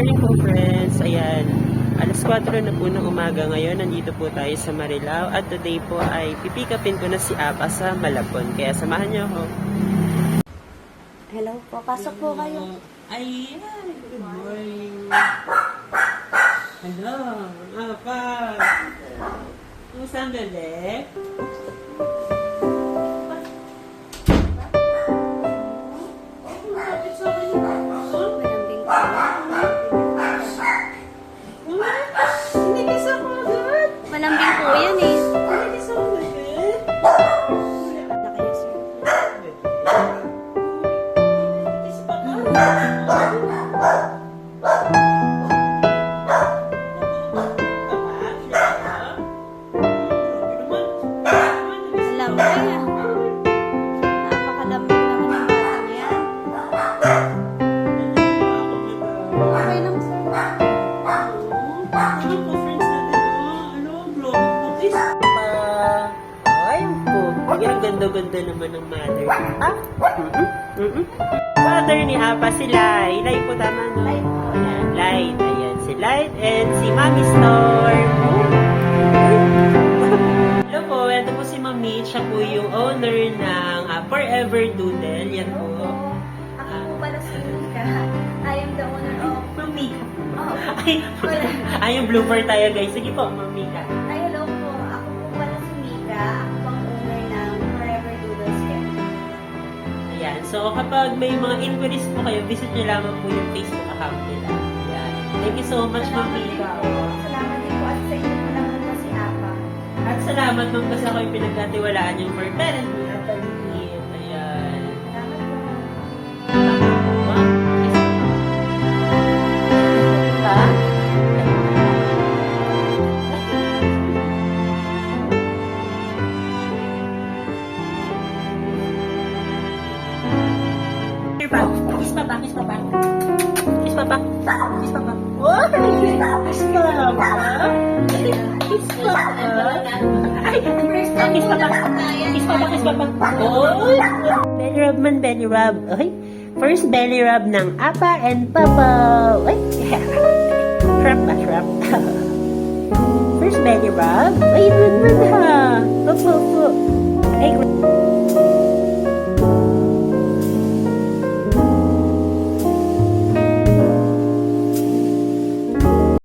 morning po friends. Ayan, alas 4 na po ng umaga ngayon. Nandito po tayo sa Marilao at today po ay pipikapin ko na si Apa sa Malabon. Kaya samahan niyo ako. Hello po, pasok po kayo. Ayan, good morning. Hello, Apa. Kung saan galing? Lang, sir. Ang ganda-ganda naman ng mother. Ah? Mm-mm. Mm-mm. Mother ni Apa si Lai. Lai po tama, no? Light po, yan. Light. Ayan, si Light and si Mami Storm. Hello po, ito po si Mami. Siya po yung owner ng ah, Forever Doodle. Yan po. Ako po pala si Mika. I am the owner of... Mami. Ay, wala. ay, yung blooper tayo guys. Sige po, Mami ka. Ay, hello po. Ako po pala si Mika. Ako pang owner ng Forever Doodles Care. Ayan. So, kapag may mga inquiries po kayo, visit nyo lamang po yung Facebook account nila. Ayan. Thank you so much, Ma'am Salamat din Mika. po. Salamat din po. At sa inyo po naman po si Apa. At salamat, Ma'am, kasi ako yung pinagkatiwalaan yung for parent pa. Kiss pa ba? Kiss pa ba? Kiss pa ba? Kiss pa ba? Oh! Kiss pa ba? Kiss pa? Ay, kiss pa ba? Kiss pa ba? Kiss pa ba? Oh! Belly rub man, belly rub. Ay, first belly rub ng Apa and Papa. Ay, shrap ba, shrap? First belly rub. Ay, run, run ha. Opo, opo.